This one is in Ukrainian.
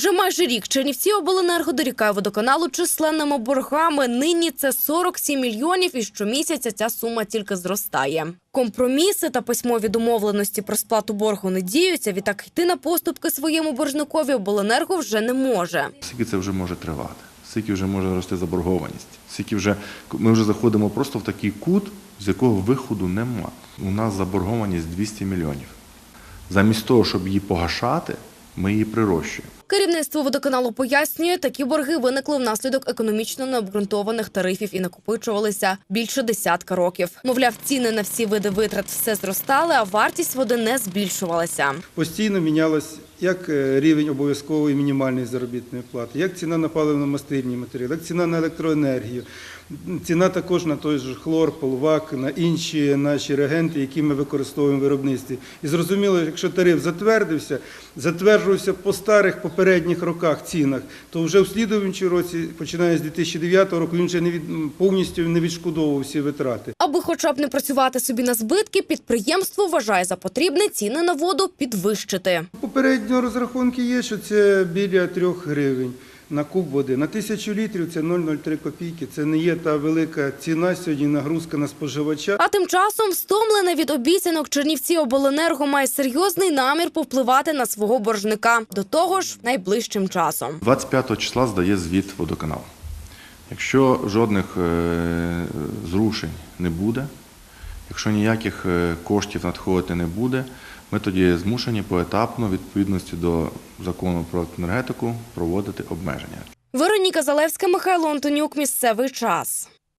Вже майже рік Чернівці обленерго дорікає водоканалу численними боргами. Нині це 47 мільйонів, і щомісяця ця сума тільки зростає. Компроміси та письмові домовленості про сплату боргу не діються. Відтак йти на поступки своєму боржникові обленерго вже не може. Скільки це вже може тривати? Скільки вже може рости заборгованість? Скільки вже ми вже заходимо просто в такий кут, з якого виходу нема. У нас заборгованість 200 мільйонів. Замість того, щоб її погашати, ми її прирощуємо. Керівництво водоканалу пояснює, такі борги виникли внаслідок економічно необґрунтованих тарифів і накопичувалися більше десятка років. Мовляв, ціни на всі види витрат все зростали, а вартість води не збільшувалася. Постійно мінялось як е, рівень обов'язкової мінімальної заробітної плати, як ціна на паливно-мастильні матеріали, як ціна на електроенергію, ціна також на той же хлор, полувак, на інші наші реагенти, які ми використовуємо в виробництві. І зрозуміло, якщо тариф затвердився, затверджувався по старих попередніх роках цінах, то вже в слідуючому році, починаючи з 2009 року, він вже не від, повністю не відшкодовував всі витрати. Аби хоча б не працювати собі на збитки, підприємство вважає за потрібне ціни на воду підвищити. Попередньо розрахунки є, що це біля 3 гривень на куб води. На тисячу літрів це 0,03 копійки. Це не є та велика ціна сьогодні, нагрузка на споживача. А тим часом, встомлене від обіцянок Чернівці обленерго має серйозний намір повпливати на свого боржника. До того ж, найближчим часом. 25 числа здає звіт водоканал. Якщо жодних е, зрушень не буде, якщо ніяких е, коштів надходити не буде, ми тоді змушені поетапно, відповідності до закону про енергетику, проводити обмеження. Вероніка Залевська, Михайло Антонюк. Місцевий час.